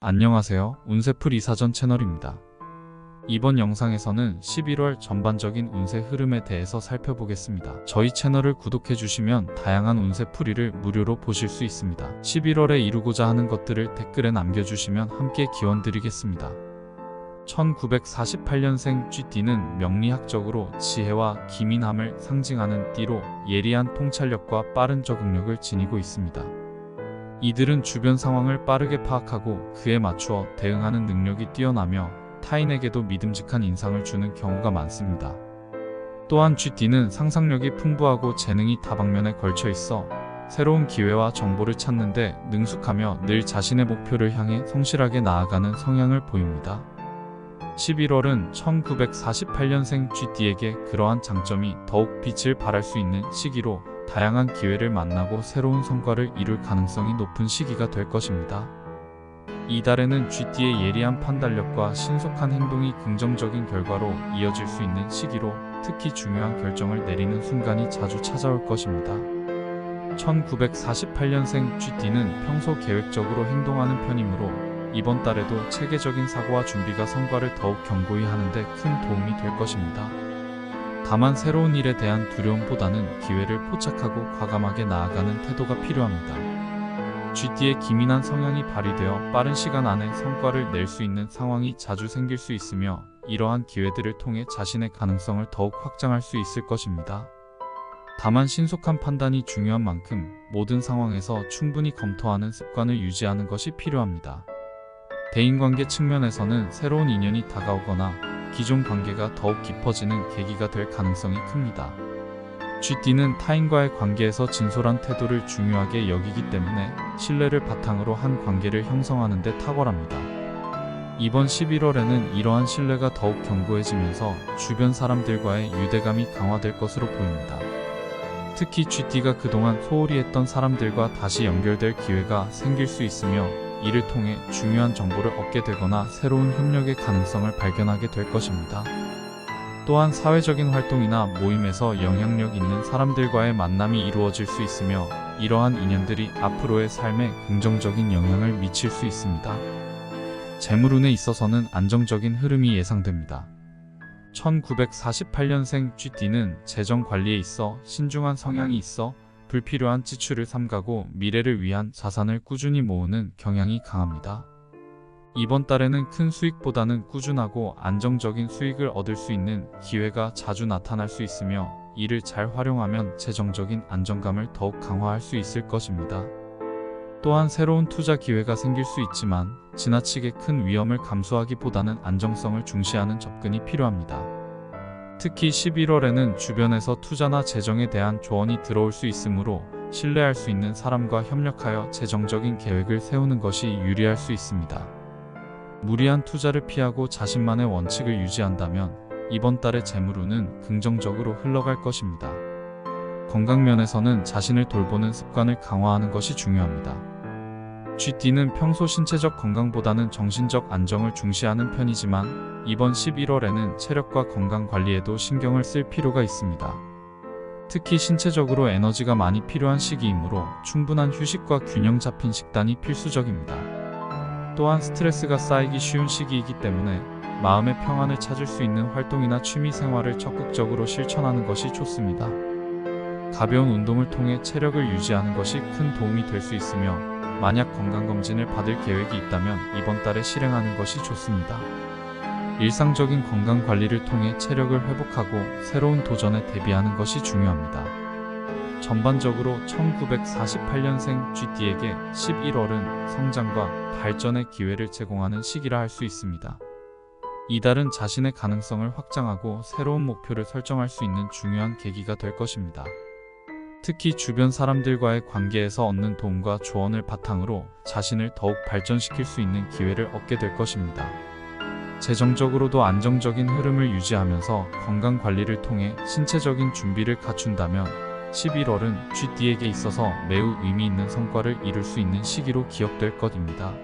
안녕하세요. 운세풀 이사전 채널입니다. 이번 영상에서는 11월 전반적인 운세 흐름에 대해서 살펴보겠습니다. 저희 채널을 구독해 주시면 다양한 운세 풀이를 무료로 보실 수 있습니다. 11월에 이루고자 하는 것들을 댓글에 남겨주시면 함께 기원 드리겠습니다. 1948년생 쥐띠는 명리학적으로 지혜와 기민함을 상징하는 띠로 예리한 통찰력과 빠른 적응력을 지니고 있습니다. 이들은 주변 상황을 빠르게 파악하고 그에 맞추어 대응하는 능력이 뛰어나며 타인에게도 믿음직한 인상을 주는 경우가 많습니다. 또한 쥐띠는 상상력이 풍부하고 재능이 다방면에 걸쳐 있어 새로운 기회와 정보를 찾는데 능숙하며 늘 자신의 목표를 향해 성실하게 나아가는 성향을 보입니다. 11월은 1948년생 쥐띠에게 그러한 장점이 더욱 빛을 발할 수 있는 시기로 다양한 기회를 만나고 새로운 성과를 이룰 가능성이 높은 시기가 될 것입니다. 이달에는 쥐띠의 예리한 판단력과 신속한 행동이 긍정적인 결과로 이어질 수 있는 시기로 특히 중요한 결정을 내리는 순간이 자주 찾아올 것입니다. 1948년생 쥐띠는 평소 계획적으로 행동하는 편이므로 이번 달에도 체계적인 사고와 준비가 성과를 더욱 견고히 하는 데 큰 도움이 될 것입니다. 다만 새로운 일에 대한 두려움보다는 기회를 포착하고 과감하게 나아가는 태도가 필요합니다. 쥐띠의 기민한 성향이 발휘되어 빠른 시간 안에 성과를 낼 수 있는 상황이 자주 생길 수 있으며 이러한 기회들을 통해 자신의 가능성을 더욱 확장할 수 있을 것입니다. 다만 신속한 판단이 중요한 만큼 모든 상황에서 충분히 검토하는 습관을 유지하는 것이 필요합니다. 대인관계 측면에서는 새로운 인연이 다가오거나 기존 관계가 더욱 깊어지는 계기가 될 가능성이 큽니다. 쥐띠는 타인과의 관계에서 진솔한 태도를 중요하게 여기기 때문에 신뢰를 바탕으로 한 관계를 형성하는 데 탁월합니다. 이번 11월에는 이러한 신뢰가 더욱 견고해지면서 주변 사람들과의 유대감이 강화될 것으로 보입니다. 특히 쥐띠가 그동안 소홀히 했던 사람들과 다시 연결될 기회가 생길 수 있으며 이를 통해 중요한 정보를 얻게 되거나 새로운 협력의 가능성을 발견하게 될 것입니다. 또한 사회적인 활동이나 모임에서 영향력 있는 사람들과의 만남이 이루어질 수 있으며 이러한 인연들이 앞으로의 삶에 긍정적인 영향을 미칠 수 있습니다. 재물운에 있어서는 안정적인 흐름이 예상됩니다. 1948년생 쥐띠는 재정 관리에 있어 신중한 성향이 있어 불필요한 지출을 삼가고 미래를 위한 자산을 꾸준히 모으는 경향이 강합니다. 이번 달에는 큰 수익보다는 꾸준하고 안정적인 수익을 얻을 수 있는 기회가 자주 나타날 수 있으며 이를 잘 활용하면 재정적인 안정감을 더욱 강화할 수 있을 것입니다. 또한 새로운 투자 기회가 생길 수 있지만 지나치게 큰 위험을 감수하기보다는 안정성을 중시하는 접근이 필요합니다. 특히 11월에는 주변에서 투자나 재정에 대한 조언이 들어올 수 있으므로 신뢰할 수 있는 사람과 협력하여 재정적인 계획을 세우는 것이 유리할 수 있습니다. 무리한 투자를 피하고 자신만의 원칙을 유지한다면 이번 달의 재물운은 긍정적으로 흘러갈 것입니다. 건강 면에서는 자신을 돌보는 습관을 강화하는 것이 중요합니다. 쥐띠는 평소 신체적 건강보다는 정신적 안정을 중시하는 편이지만 이번 11월에는 체력과 건강 관리에도 신경을 쓸 필요가 있습니다. 특히 신체적으로 에너지가 많이 필요한 시기이므로 충분한 휴식과 균형 잡힌 식단이 필수적입니다. 또한 스트레스가 쌓이기 쉬운 시기이기 때문에 마음의 평안을 찾을 수 있는 활동이나 취미 생활을 적극적으로 실천하는 것이 좋습니다. 가벼운 운동을 통해 체력을 유지하는 것이 큰 도움이 될 수 있으며 만약 건강검진을 받을 계획이 있다면 이번 달에 실행하는 것이 좋습니다. 일상적인 건강 관리를 통해 체력을 회복하고 새로운 도전에 대비하는 것이 중요합니다. 전반적으로 1948년생 쥐띠에게 11월은 성장과 발전의 기회를 제공하는 시기라 할 수 있습니다. 이달은 자신의 가능성을 확장하고 새로운 목표를 설정할 수 있는 중요한 계기가 될 것입니다. 특히 주변 사람들과의 관계에서 얻는 도움과 조언을 바탕으로 자신을 더욱 발전시킬 수 있는 기회를 얻게 될 것입니다. 재정적으로도 안정적인 흐름을 유지하면서 건강 관리를 통해 신체적인 준비를 갖춘다면 11월은 쥐띠에게 있어서 매우 의미 있는 성과를 이룰 수 있는 시기로 기억될 것입니다.